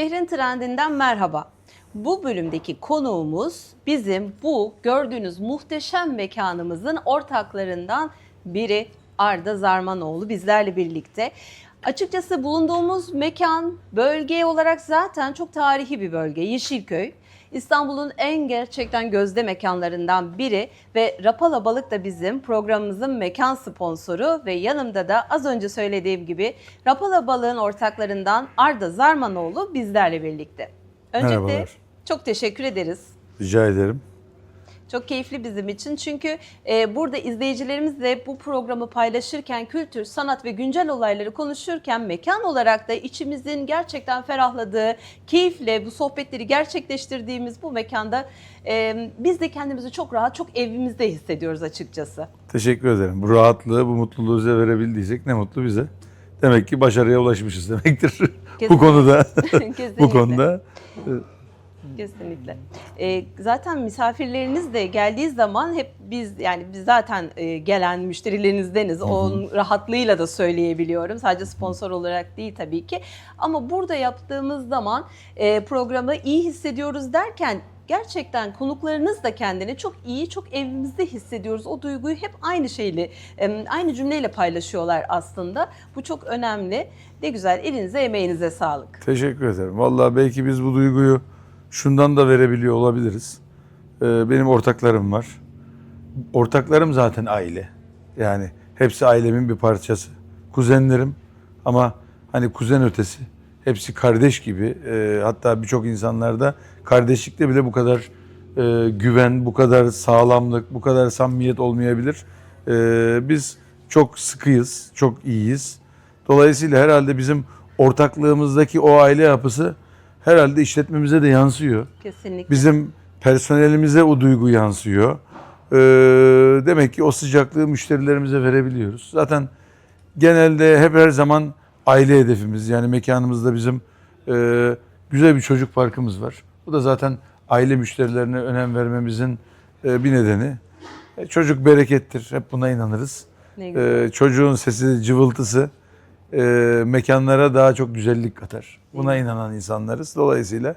Şehrin trendinden merhaba. Bu bölümdeki konuğumuz bizim bu gördüğünüz muhteşem mekanımızın ortaklarından biri Arda Zarmanoğlu bizlerle birlikte. Açıkçası bulunduğumuz mekan bölge olarak zaten çok tarihi bir bölge Yeşilköy. İstanbul'un en gerçekten gözde mekanlarından biri ve Rapala Balık da bizim programımızın mekan sponsoru ve yanımda da az önce söylediğim gibi Rapala Balık'ın ortaklarından Arda Zarmanoğlu bizlerle birlikte. Öncelikle Merhabalar. çok teşekkür ederiz. Rica ederim. Çok keyifli bizim için çünkü e, burada izleyicilerimizle bu programı paylaşırken kültür, sanat ve güncel olayları konuşurken mekan olarak da içimizin gerçekten ferahladığı, keyifle bu sohbetleri gerçekleştirdiğimiz bu mekanda e, biz de kendimizi çok rahat, çok evimizde hissediyoruz açıkçası. Teşekkür ederim. Bu rahatlığı, bu mutluluğu size verebildiysek ne mutlu bize. Demek ki başarıya ulaşmışız demektir. Bu konuda. Bu konuda. Kesinlikle. Ee, zaten misafirleriniz de geldiği zaman hep biz yani biz zaten e, gelen müşterilerinizdeniz. Onun rahatlığıyla da söyleyebiliyorum. Sadece sponsor olarak değil tabii ki. Ama burada yaptığımız zaman e, programı iyi hissediyoruz derken gerçekten konuklarınız da kendini çok iyi, çok evimizde hissediyoruz. O duyguyu hep aynı şeyle, e, aynı cümleyle paylaşıyorlar aslında. Bu çok önemli. Ne güzel. Elinize, emeğinize sağlık. Teşekkür ederim. Vallahi belki biz bu duyguyu şundan da verebiliyor olabiliriz. Ee, benim ortaklarım var. Ortaklarım zaten aile. Yani hepsi ailemin bir parçası. Kuzenlerim ama hani kuzen ötesi. Hepsi kardeş gibi. Ee, hatta birçok insanlarda kardeşlikte bile bu kadar e, güven, bu kadar sağlamlık, bu kadar samimiyet olmayabilir. Ee, biz çok sıkıyız, çok iyiyiz. Dolayısıyla herhalde bizim ortaklığımızdaki o aile yapısı herhalde işletmemize de yansıyor. Kesinlikle. Bizim personelimize o duygu yansıyor. Ee, demek ki o sıcaklığı müşterilerimize verebiliyoruz. Zaten genelde hep her zaman aile hedefimiz. Yani mekanımızda bizim e, güzel bir çocuk parkımız var. Bu da zaten aile müşterilerine önem vermemizin e, bir nedeni. E, çocuk berekettir. Hep buna inanırız. Ee, çocuğun sesi, cıvıltısı e, mekanlara daha çok güzellik katar. Buna inanan insanlarız. Dolayısıyla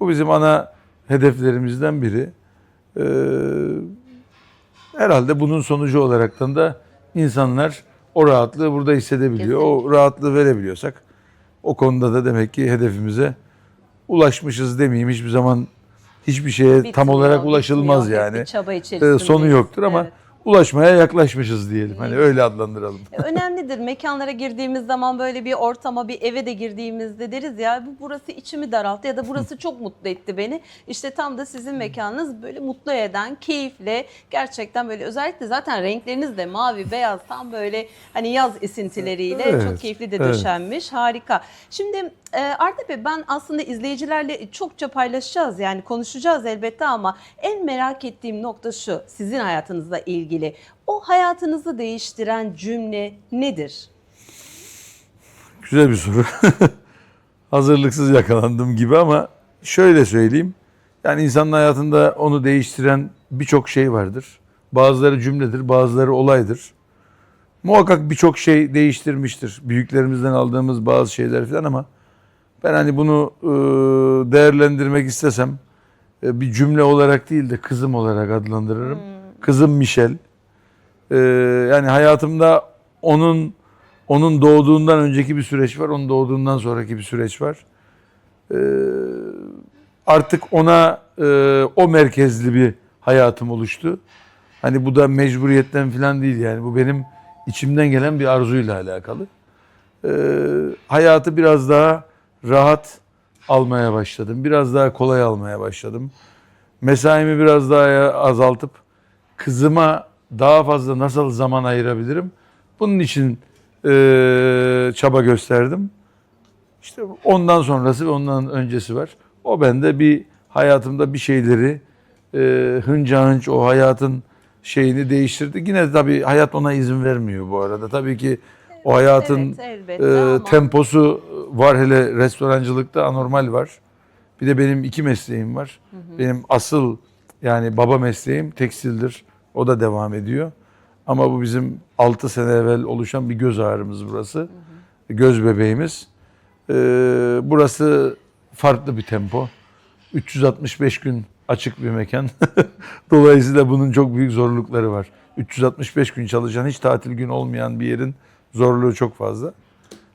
bu bizim ana hedeflerimizden biri. Ee, herhalde bunun sonucu olaraktan da insanlar o rahatlığı burada hissedebiliyor. O rahatlığı verebiliyorsak o konuda da demek ki hedefimize ulaşmışız demeyeyim. Hiçbir zaman hiçbir şeye tam Bitmiyor, olarak ulaşılmaz bitmiyor. Yani. bir çaba Ee, içerisindeyiz. sonu yoktur ama Evet. Ulaşmaya yaklaşmışız diyelim. Hani öyle adlandıralım. E, Önemlidir. Mekanlara girdiğimiz zaman böyle bir ortama, bir eve de girdiğimizde deriz ya bu burası içimi daralttı ya da burası çok mutlu etti beni. İşte tam da sizin mekanınız böyle mutlu eden, keyifle, gerçekten böyle özellikle zaten renkleriniz de mavi, beyaz tam böyle hani yaz esintileriyle Evet, çok keyifli de evet. döşenmiş. Harika. Şimdi e, Arda Bey ben aslında izleyicilerle çokça paylaşacağız yani konuşacağız elbette ama en merak ettiğim nokta şu sizin hayatınızla ilgili. O hayatınızı değiştiren cümle nedir? Güzel bir soru. Hazırlıksız yakalandım gibi ama şöyle söyleyeyim. Yani insanın hayatında onu değiştiren birçok şey vardır. Bazıları cümledir, bazıları olaydır. Muhakkak birçok şey değiştirmiştir. Büyüklerimizden aldığımız bazı şeyler falan ama ben hani bunu e, değerlendirmek istesem e, bir cümle olarak değil de kızım olarak adlandırırım. Kızım Michel. E, yani hayatımda onun onun doğduğundan önceki bir süreç var, onun doğduğundan sonraki bir süreç var. Ee, artık ona e, o merkezli bir hayatım oluştu. Hani bu da mecburiyetten falan değil yani. Bu benim içimden gelen bir arzuyla alakalı. Ee, hayatı biraz daha rahat almaya başladım. Biraz daha kolay almaya başladım. Mesaimi biraz daha azaltıp kızıma daha fazla nasıl zaman ayırabilirim? Bunun için e, çaba gösterdim. İşte ondan sonrası ve ondan öncesi var. O bende bir hayatımda bir şeyleri e, hınca hınç o hayatın şeyini değiştirdi. Yine tabii hayat ona izin vermiyor bu arada. Tabii ki o hayatın Evet, elbette e, temposu var hele restorancılıkta anormal var. Bir de benim iki mesleğim var. Benim asıl yani baba mesleğim tekstildir. O da devam ediyor. Ama bu bizim 6 sene evvel oluşan bir göz ağrımız burası. Göz bebeğimiz. Ee, burası farklı bir tempo. 365 gün açık bir mekan. Dolayısıyla bunun çok büyük zorlukları var. 365 gün çalışan, hiç tatil gün olmayan bir yerin zorluğu çok fazla.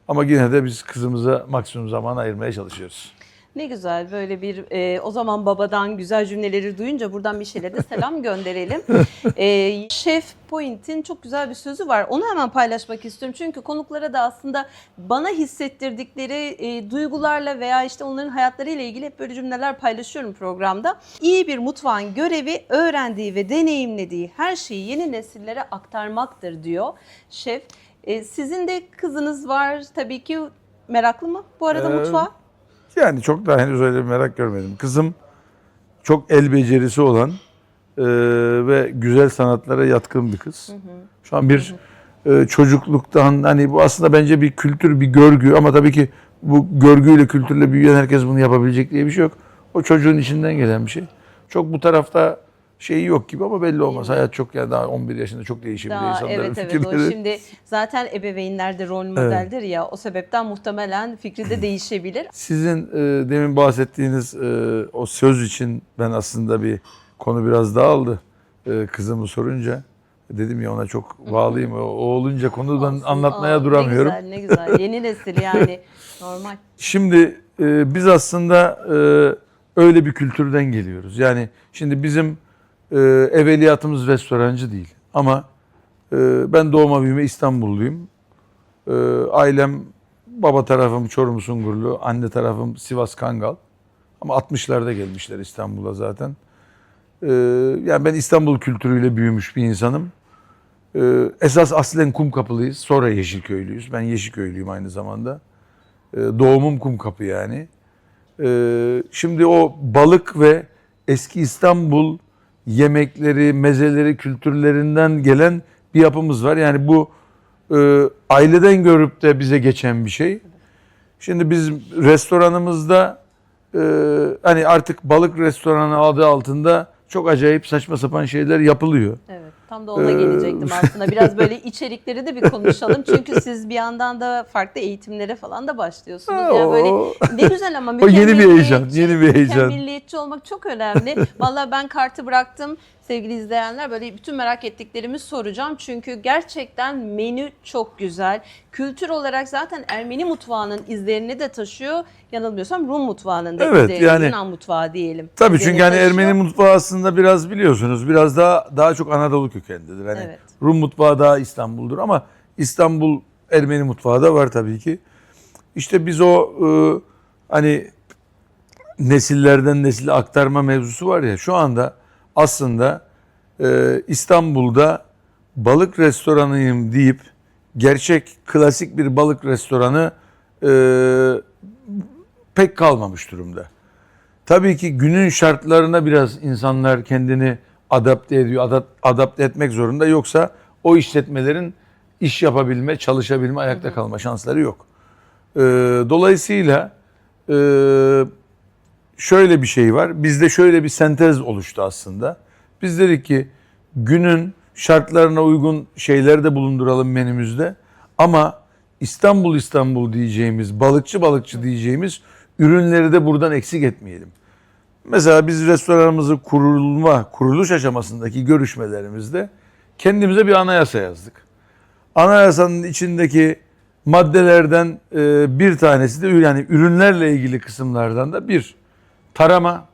Ama yine de biz kızımıza maksimum zaman ayırmaya çalışıyoruz. Ne güzel böyle bir e, o zaman babadan güzel cümleleri duyunca buradan bir şeylere de selam gönderelim. E, Şef Point'in çok güzel bir sözü var. Onu hemen paylaşmak istiyorum. Çünkü konuklara da aslında bana hissettirdikleri e, duygularla veya işte onların hayatlarıyla ilgili hep böyle cümleler paylaşıyorum programda. İyi bir mutfağın görevi öğrendiği ve deneyimlediği her şeyi yeni nesillere aktarmaktır diyor şef. E, sizin de kızınız var tabii ki meraklı mı bu arada Ee, mutfağa? Yani çok daha henüz öyle bir merak görmedim. Kızım çok el becerisi olan e, ve güzel sanatlara yatkın bir kız. Şu an bir e, çocukluktan hani bu aslında bence bir kültür, bir görgü ama tabii ki bu görgüyle, kültürle büyüyen herkes bunu yapabilecek diye bir şey yok. O çocuğun içinden gelen bir şey. Çok bu tarafta şeyi yok gibi ama belli olmaz. Hayat çok ya daha 11 yaşında çok değişebilir Daha, insanların evet evet fikirleri. şimdi zaten ebeveynler de rol modeldir ya o sebepten muhtemelen fikri de değişebilir. Sizin e, demin bahsettiğiniz e, o söz için ben aslında bir konu biraz dağıldı. E, kızımı sorunca dedim ya ona çok bağlıyım. O, olunca konudan Olsun, anlatmaya aa, duramıyorum. Ne güzel ne güzel yeni nesil yani normal. Şimdi e, biz aslında e, öyle bir kültürden geliyoruz. Yani şimdi bizim e, evveliyatımız restorancı değil. Ama e, ben doğma büyüme İstanbulluyum. E, ailem baba tarafım Çorum Sungurlu, anne tarafım Sivas Kangal. Ama 60'larda gelmişler İstanbul'a zaten. E, yani ben İstanbul kültürüyle büyümüş bir insanım. E, esas aslen Kumkapılıyız. Sonra Yeşilköylüyüz. Ben Yeşilköylüyüm aynı zamanda. E, doğumum Kumkapı yani. E, şimdi o balık ve eski İstanbul yemekleri, mezeleri, kültürlerinden gelen bir yapımız var. Yani bu e, aileden görüp de bize geçen bir şey. Şimdi biz restoranımızda e, hani artık balık restoranı adı altında çok acayip saçma sapan şeyler yapılıyor. Evet tam da ona gelecektim aslında biraz böyle içerikleri de bir konuşalım çünkü siz bir yandan da farklı eğitimlere falan da başlıyorsunuz. Yani böyle ne güzel ama O yeni bir heyecan, yeni bir heyecan. Mükemmeliyetçi olmak çok önemli. Vallahi ben kartı bıraktım sevgili izleyenler. Böyle bütün merak ettiklerimi soracağım. Çünkü gerçekten menü çok güzel. Kültür olarak zaten Ermeni mutfağının izlerini de taşıyor. Yanılmıyorsam Rum mutfağının da Evet, izlerini, yani- Yunan mutfağı diyelim. Tabii çünkü hani taşıyor. Ermeni mutfağı aslında biraz biliyorsunuz biraz daha daha çok Anadolu kökenlidir. Hani Evet. Rum mutfağı daha İstanbul'dur ama İstanbul Ermeni mutfağı da var tabii ki. İşte biz o e, hani nesillerden nesile aktarma mevzusu var ya şu anda aslında e, İstanbul'da balık restoranıyım deyip gerçek klasik bir balık restoranı e, pek kalmamış durumda. Tabii ki günün şartlarına biraz insanlar kendini adapte ediyor, adap- adapte etmek zorunda. Yoksa o işletmelerin iş yapabilme, çalışabilme, ayakta kalma şansları yok. Ee, dolayısıyla e, şöyle bir şey var. Bizde şöyle bir sentez oluştu aslında. Biz dedik ki günün şartlarına uygun şeyler de bulunduralım menümüzde. Ama İstanbul İstanbul diyeceğimiz, balıkçı balıkçı diyeceğimiz ürünleri de buradan eksik etmeyelim. Mesela biz restoranımızı kurulma, kuruluş aşamasındaki görüşmelerimizde kendimize bir anayasa yazdık. Anayasanın içindeki maddelerden e, bir tanesi de yani ürünlerle ilgili kısımlardan da bir tarama,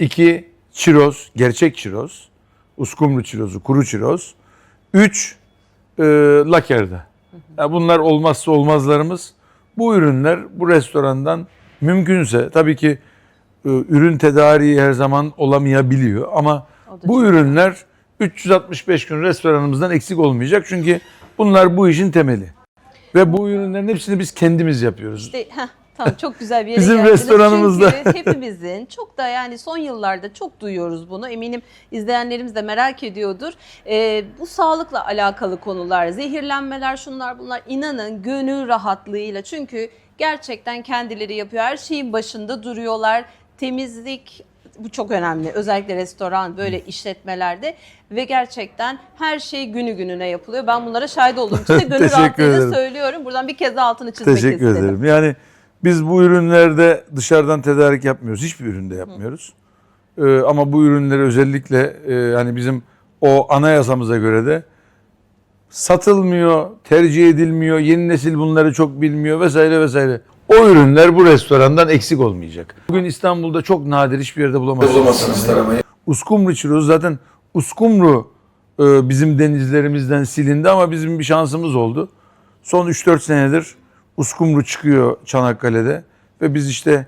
iki çiroz, gerçek çiroz, uskumru çirozu, kuru çiroz, üç e, lakerda. Ya bunlar olmazsa olmazlarımız. Bu ürünler bu restorandan mümkünse tabii ki e, ürün tedariği her zaman olamayabiliyor ama bu ürünler 365 gün restoranımızdan eksik olmayacak çünkü bunlar bu işin temeli. Ve bu ürünlerin hepsini biz kendimiz yapıyoruz. İşte, heh, tamam çok güzel bir yere Bizim geldiniz. restoranımızda. Çünkü hepimizin çok da yani son yıllarda çok duyuyoruz bunu. Eminim izleyenlerimiz de merak ediyordur. Ee, bu sağlıkla alakalı konular, zehirlenmeler şunlar bunlar inanın gönül rahatlığıyla. Çünkü gerçekten kendileri yapıyor. Her şeyin başında duruyorlar. Temizlik bu çok önemli. Özellikle restoran böyle işletmelerde ve gerçekten her şey günü gününe yapılıyor. Ben bunlara şahit olduğum için de gönül Teşekkür rahatlığıyla söylüyorum. Buradan bir kez altını çizmek Teşekkür istedim. ederim. Yani Biz bu ürünlerde dışarıdan tedarik yapmıyoruz. Hiçbir üründe yapmıyoruz. Ee, ama bu ürünleri özellikle e, hani bizim o anayasamıza göre de satılmıyor, tercih edilmiyor, yeni nesil bunları çok bilmiyor vesaire vesaire. O ürünler bu restorandan eksik olmayacak. Bugün İstanbul'da çok nadir hiçbir yerde bulamazsınız. Uskumru çirozu zaten uskumru e, bizim denizlerimizden silindi ama bizim bir şansımız oldu. Son 3-4 senedir uskumru çıkıyor Çanakkale'de ve biz işte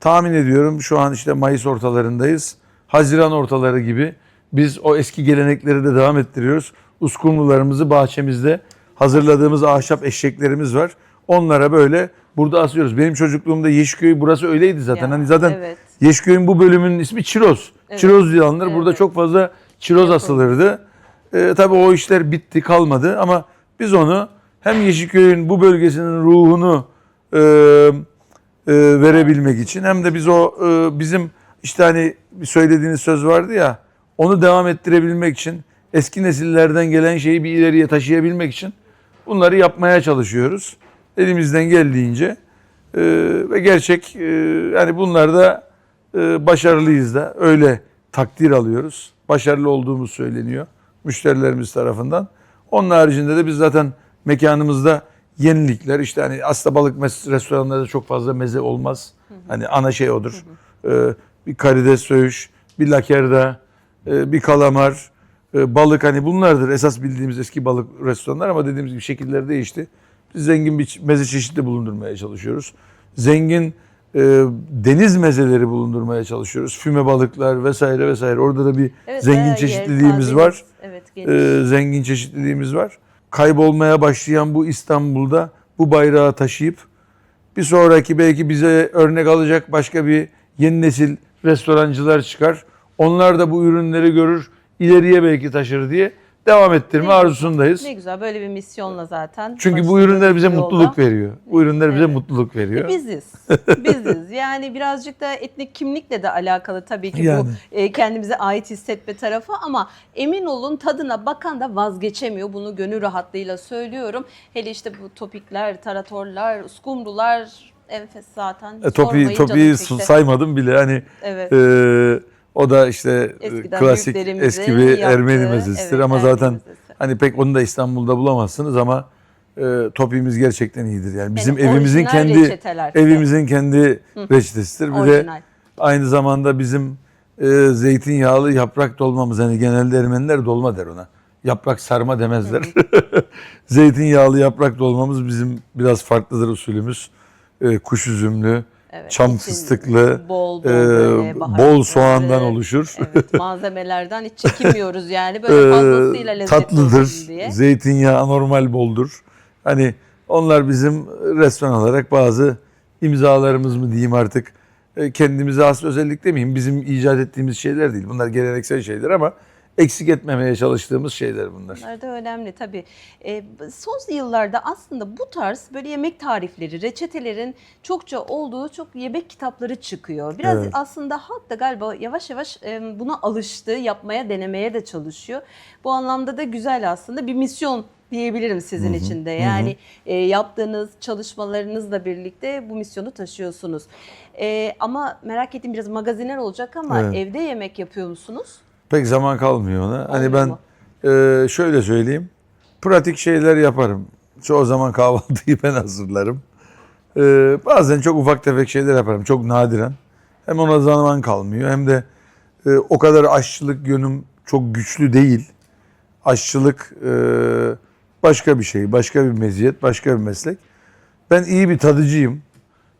tahmin ediyorum şu an işte Mayıs ortalarındayız. Haziran ortaları gibi biz o eski gelenekleri de devam ettiriyoruz. Uskumrularımızı bahçemizde hazırladığımız ahşap eşeklerimiz var. Onlara böyle burada asıyoruz. Benim çocukluğumda Yeşköy burası öyleydi zaten. Ya, hani zaten evet. Yeşköy'ün bu bölümünün ismi Çiroz. Evet. Çiroz diye alınır. Burada Evet. çok fazla çiroz asılırdı. Ee, tabii o işler bitti kalmadı ama biz onu hem Yeşilköy'ün bu bölgesinin ruhunu e, e, verebilmek için hem de biz o e, bizim işte hani söylediğiniz söz vardı ya onu devam ettirebilmek için eski nesillerden gelen şeyi bir ileriye taşıyabilmek için bunları yapmaya çalışıyoruz. Elimizden geldiğince E, ve gerçek e, yani bunlarda e, başarılıyız da öyle takdir alıyoruz. Başarılı olduğumuz söyleniyor müşterilerimiz tarafından. Onun haricinde de biz zaten mekanımızda yenilikler işte hani aslında balık restoranlarda çok fazla meze olmaz. Hani ana şey odur. Ee, bir karides söğüş, bir lakerda, e, bir kalamar, e, balık hani bunlardır esas bildiğimiz eski balık restoranlar ama dediğimiz gibi şekiller değişti. Biz zengin bir meze çeşitli bulundurmaya çalışıyoruz. Zengin e, deniz mezeleri bulundurmaya çalışıyoruz. Füme balıklar vesaire vesaire. Orada da bir Evet, zengin bayağı çeşitliliğimiz var. Evet, geniş. Ee, zengin çeşitliliğimiz var. Kaybolmaya başlayan bu İstanbul'da bu bayrağı taşıyıp bir sonraki belki bize örnek alacak başka bir yeni nesil restorancılar çıkar. Onlar da bu ürünleri görür, ileriye belki taşır diye devam ettirme Ne- arzusundayız. ne güzel böyle bir misyonla zaten. Çünkü bu ürünler bize yolda. mutluluk veriyor. Bu ürünler bize Evet. mutluluk veriyor. E, Biziz. Biziz. Yani birazcık da etnik kimlikle de alakalı tabii ki Yani. bu e, kendimize ait hissetme tarafı ama emin olun tadına bakan da vazgeçemiyor. Bunu gönül rahatlığıyla söylüyorum. Hele işte bu topikler, taratorlar, uskumrular enfes zaten. E, topi, çekti. saymadım bile. Hani Evet. e, o da işte e, Eskiden klasik eski bir Ermeni yaptığı, mezesidir evet, ama Ermeni zaten mezesi. hani pek onu da İstanbul'da bulamazsınız ama e, topimiz gerçekten iyidir. Yani bizim Yani evimizin kendi reçeteler. evimizin kendi reçetesidir. Bir de Orijinal. aynı zamanda bizim e, zeytinyağlı yaprak dolmamız hani genelde Ermeniler dolma der ona. Yaprak sarma demezler. Zeytinyağlı yaprak dolmamız bizim biraz farklıdır usulümüz. E, kuş üzümlü, Evet, çam için fıstıklı, bol bol, e, bol soğandan oluşur. Evet malzemelerden hiç çekinmiyoruz yani böyle fazlasıyla Ee, lezzetli tatlıdır. diye. Zeytinyağı anormal boldur. Hani onlar bizim restoran olarak bazı imzalarımız mı diyeyim artık. E, Kendimize has özellik demeyeyim. Bizim icat ettiğimiz şeyler değil. Bunlar geleneksel şeyler ama eksik etmemeye çalıştığımız şeyler bunlar. Bunlar da önemli tabii. Ee, son yıllarda aslında bu tarz böyle yemek tarifleri, reçetelerin çokça olduğu çok yemek kitapları çıkıyor. Biraz Evet. aslında halk da galiba yavaş yavaş e, buna alıştı, yapmaya, denemeye de çalışıyor. Bu anlamda da güzel aslında bir misyon diyebilirim sizin için de. Yani e, yaptığınız çalışmalarınızla birlikte bu misyonu taşıyorsunuz. E, ama merak ettiğim biraz magazinler olacak ama Evet. evde yemek yapıyor musunuz? Pek zaman kalmıyor ona. Hani Olmuyor ben mu? e, şöyle söyleyeyim. Pratik şeyler yaparım. Çoğu zaman kahvaltıyı ben hazırlarım. E, bazen çok ufak tefek şeyler yaparım. Çok nadiren. Hem ona zaman kalmıyor hem de e, o kadar aşçılık yönüm çok güçlü değil. Aşçılık e, başka bir şey, başka bir meziyet, başka bir meslek. Ben iyi bir tadıcıyım.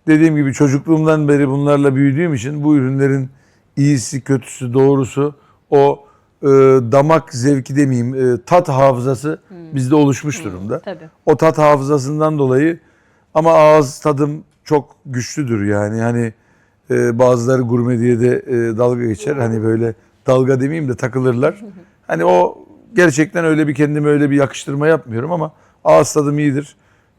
Dediğim gibi çocukluğumdan beri bunlarla büyüdüğüm için bu ürünlerin iyisi, kötüsü, doğrusu o e, damak zevki demeyeyim, e, tat hafızası bizde oluşmuş durumda. Tabii. O tat hafızasından dolayı ama ağız tadım çok güçlüdür yani. Hani e, bazıları gurme diye de e, dalga geçer. Hani böyle dalga demeyeyim de takılırlar. Hani o gerçekten öyle bir kendime öyle bir yakıştırma yapmıyorum ama ağız tadım iyidir.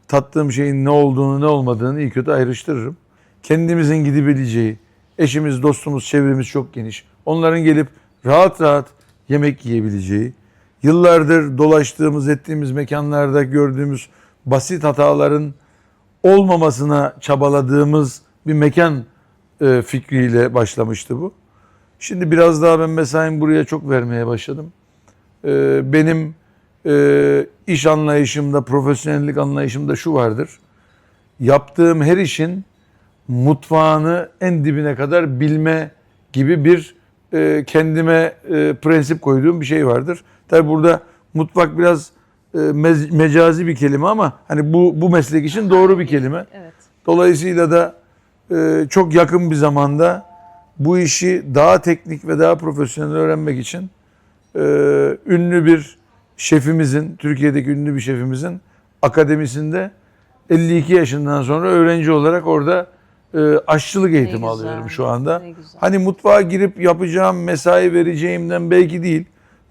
Tattığım şeyin ne olduğunu ne olmadığını iyi kötü ayrıştırırım. Kendimizin gidebileceği, eşimiz, dostumuz, çevremiz çok geniş. Onların gelip rahat rahat yemek yiyebileceği, yıllardır dolaştığımız, ettiğimiz mekanlarda gördüğümüz basit hataların olmamasına çabaladığımız bir mekan e, fikriyle başlamıştı bu. Şimdi biraz daha ben mesaimi buraya çok vermeye başladım. E, benim e, iş anlayışımda, profesyonellik anlayışımda şu vardır. Yaptığım her işin mutfağını en dibine kadar bilme gibi bir e, kendime e, prensip koyduğum bir şey vardır. Tabi burada mutfak biraz e, mez- mecazi bir kelime ama hani bu bu meslek için doğru bir kelime. Evet. Dolayısıyla da e, çok yakın bir zamanda bu işi daha teknik ve daha profesyonel öğrenmek için e, ünlü bir şefimizin, Türkiye'deki ünlü bir şefimizin akademisinde 52 yaşından sonra öğrenci olarak orada e, aşçılık eğitimi güzel, alıyorum şu anda. Hani mutfağa girip yapacağım, mesai vereceğimden belki değil.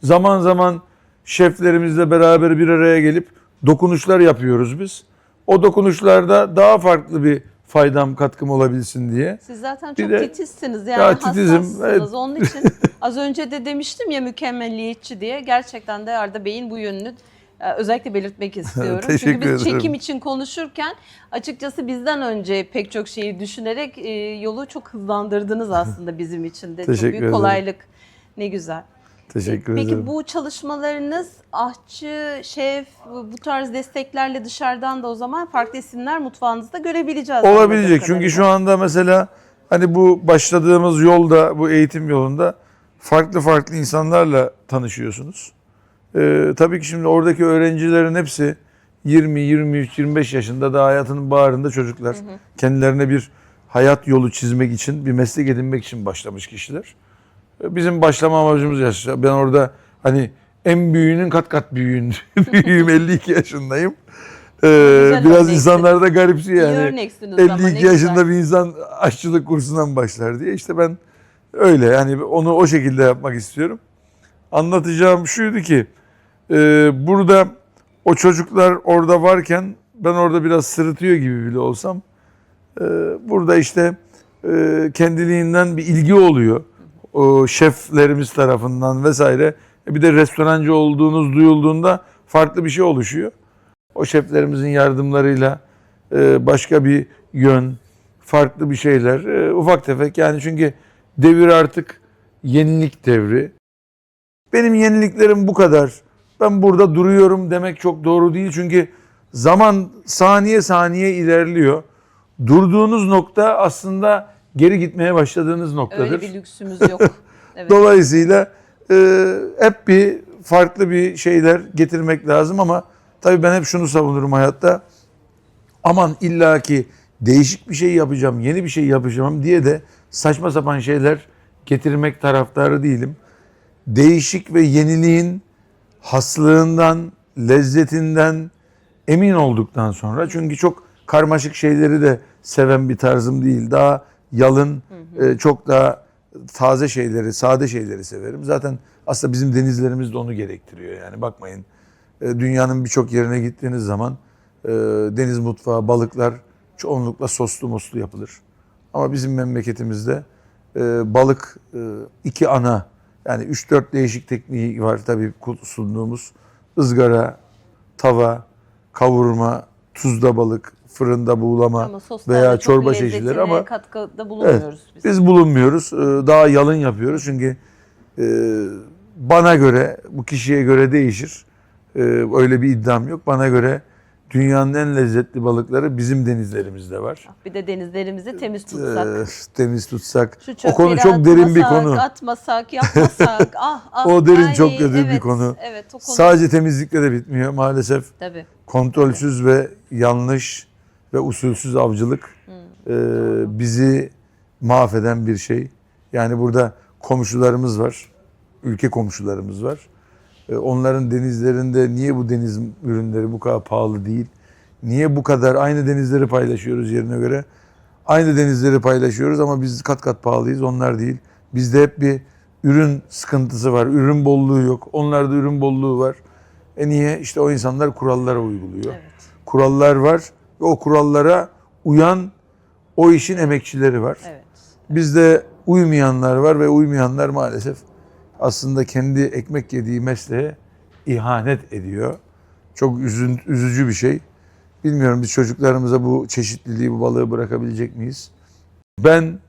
Zaman zaman şeflerimizle beraber bir araya gelip dokunuşlar yapıyoruz biz. O dokunuşlarda daha farklı bir faydam, katkım olabilsin diye. Siz zaten Bir çok de- titizsiniz yani Ya titizim, hassassınız. evet. Onun için az önce de demiştim ya mükemmelliyetçi diye. Gerçekten de Arda Bey'in bu yönünü özellikle belirtmek istiyorum. Çünkü Teşekkür biz ederim. çekim için konuşurken açıkçası bizden önce pek çok şeyi düşünerek e, yolu çok hızlandırdınız aslında bizim için de. Çok Teşekkür büyük ederim. kolaylık. Ne güzel. Teşekkür Peki ederim. bu çalışmalarınız ahçı, şef bu tarz desteklerle dışarıdan da o zaman farklı isimler mutfağınızda görebileceğiz. Olabilecek çünkü şu anda mesela hani bu başladığımız yolda, bu eğitim yolunda farklı farklı insanlarla tanışıyorsunuz. Ee, tabii ki şimdi oradaki öğrencilerin hepsi 20, 23, 25 yaşında da hayatının bağrında çocuklar. Kendilerine bir hayat yolu çizmek için, bir meslek edinmek için başlamış kişiler. Ee, Bizim başlama amacımız yaşa. Ben orada hani en büyüğünün kat kat büyüğün, büyüğüm 52 yaşındayım. Ee, biraz insanlar da garipsiyor yani. örneksiniz ama ne 52 güzel. yaşında bir insan aşçılık kursundan başlar diye. İşte ben öyle yani onu o şekilde yapmak istiyorum. Anlatacağım şuydu ki e, burada o çocuklar orada varken ben orada biraz sırıtıyor gibi bile olsam e, burada işte e, kendiliğinden bir ilgi oluyor. O şeflerimiz tarafından vesaire. E, Bir de restorancı olduğunuz duyulduğunda farklı bir şey oluşuyor. O şeflerimizin yardımlarıyla e, başka bir yön, farklı bir şeyler, e, ufak tefek yani çünkü devir artık yenilik devri. Benim yeniliklerim bu kadar. Ben burada duruyorum demek çok doğru değil çünkü zaman saniye saniye ilerliyor. Durduğunuz nokta aslında geri gitmeye başladığınız noktadır. Öyle bir lüksümüz yok. Evet. Dolayısıyla e, hep bir farklı bir şeyler getirmek lazım ama tabii ben hep şunu savunurum hayatta. Aman illaki değişik bir şey yapacağım, yeni bir şey yapacağım diye de saçma sapan şeyler getirmek taraftarı değilim. Değişik ve yeniliğin haslığından, lezzetinden emin olduktan sonra çünkü çok karmaşık şeyleri de seven bir tarzım değil. Daha yalın, e, çok daha taze şeyleri, sade şeyleri severim. Zaten aslında bizim denizlerimiz de onu gerektiriyor. Yani bakmayın e, dünyanın birçok yerine gittiğiniz zaman e, deniz mutfağı, balıklar çoğunlukla soslu moslu yapılır. Ama bizim memleketimizde balık iki ana yani 3-4 değişik tekniği var tabii sunduğumuz. ızgara, tava, kavurma, tuzda balık, fırında buğulama Ama veya çorba çeşitleri ama katkıda bulunmuyoruz biz. biz bulunmuyoruz. Ee, Daha yalın yapıyoruz çünkü e, bana göre, bu kişiye göre değişir. Ee, Öyle bir iddiam yok. Bana göre dünyanın en lezzetli balıkları bizim denizlerimizde var. Bir de denizlerimizi temiz tutsak. Ee, Temiz tutsak. O konu çok derin bir atmasak, konu. Atmasak, yapmasak. ah ah. O derin, Ay, çok bir evet, konu. Evet, o konu. Sadece temizlikle de bitmiyor maalesef. Tabii. kontrolsüz ve yanlış ve usulsüz avcılık e, bizi mahveden bir şey. Yani burada komşularımız var, ülke komşularımız var. E, onların denizlerinde niye bu deniz ürünleri bu kadar pahalı değil? Niye bu kadar aynı denizleri paylaşıyoruz yerine göre? Aynı denizleri paylaşıyoruz ama biz kat kat pahalıyız, onlar değil. Bizde hep bir ürün sıkıntısı var, ürün bolluğu yok. Onlarda ürün bolluğu var. E niye? İşte o insanlar kurallara uyguluyor. Evet. Kurallar var ve o kurallara uyan o işin emekçileri var. Evet. Bizde uymayanlar var ve uymayanlar maalesef aslında kendi ekmek yediği mesleğe ihanet ediyor. Çok üzün, üzücü bir şey. Bilmiyorum biz çocuklarımıza bu çeşitliliği, bu balığı bırakabilecek miyiz? Ben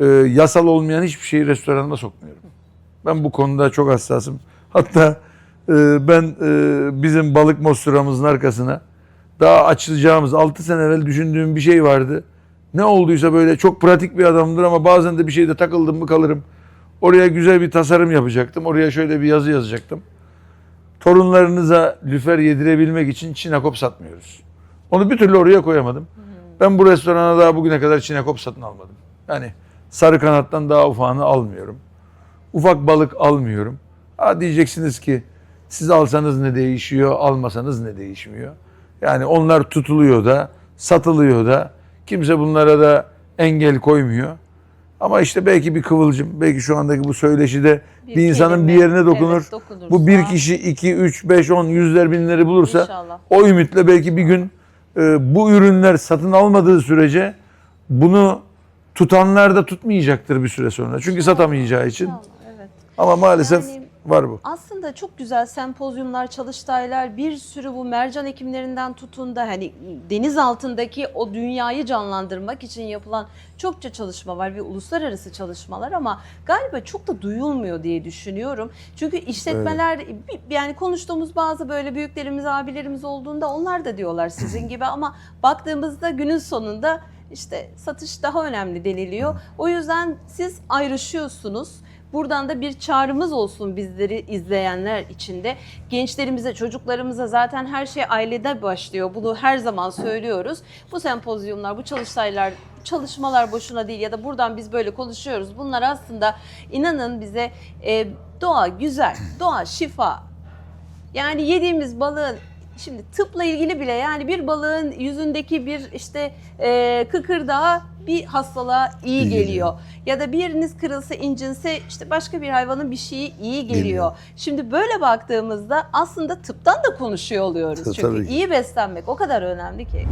e, yasal olmayan hiçbir şeyi restoranıma sokmuyorum. Ben bu konuda çok hassasım. Hatta e, ben e, bizim balık mosturamızın arkasına daha açılacağımız 6 sene evvel düşündüğüm bir şey vardı. Ne olduysa böyle çok pratik bir adamdır ama bazen de bir şeyde takıldım mı kalırım. Oraya güzel bir tasarım yapacaktım. Oraya şöyle bir yazı yazacaktım. Torunlarınıza lüfer yedirebilmek için çinakop satmıyoruz. Onu bir türlü oraya koyamadım. Ben bu restorana daha bugüne kadar çinekop satın almadım. Yani sarı kanattan daha ufağını almıyorum. Ufak balık almıyorum. Ha diyeceksiniz ki siz alsanız ne değişiyor, almasanız ne değişmiyor. Yani onlar tutuluyor da, satılıyor da. Kimse bunlara da engel koymuyor. Ama işte belki bir kıvılcım, belki şu andaki bu söyleşide bir, Bir insanın bir yerine dokunur. evet, dokunursa. bu bir kişi 2, 3, 5, 10, yüzler binleri bulursa İnşallah. o ümitle belki bir gün e, bu ürünler satın almadığı sürece bunu tutanlar da tutmayacaktır bir süre sonra. Çünkü satamayacağı için. İnşallah, evet. Ama maalesef Yani- var bu. Aslında çok güzel sempozyumlar, çalıştaylar, bir sürü bu mercan ekimlerinden tutun da hani deniz altındaki o dünyayı canlandırmak için yapılan çokça çalışma var ve uluslararası çalışmalar ama galiba çok da duyulmuyor diye düşünüyorum. Çünkü işletmeler bir- yani konuştuğumuz bazı böyle büyüklerimiz, abilerimiz olduğunda onlar da diyorlar sizin gibi ama baktığımızda günün sonunda işte satış daha önemli deniliyor. O yüzden siz ayrışıyorsunuz. Buradan da bir çağrımız olsun bizleri izleyenler için de. Gençlerimize, çocuklarımıza zaten her şey ailede başlıyor. Bunu her zaman söylüyoruz. Bu sempozyumlar, bu çalıştaylar, çalışmalar boşuna değil ya da buradan biz böyle konuşuyoruz. Bunlar aslında inanın bize e, doğa güzel, doğa şifa. Yani yediğimiz balığın şimdi tıpla ilgili bile yani bir balığın yüzündeki bir işte e, kıkırdağa bir hastalığa iyi, İyi geliyor. geliyor. Ya da bir yeriniz kırılsa incinse işte başka bir hayvanın bir şeyi iyi geliyor. Geliyor. Şimdi böyle baktığımızda aslında tıptan da konuşuyor oluyoruz. Tabii Çünkü ki. iyi beslenmek o kadar önemli ki.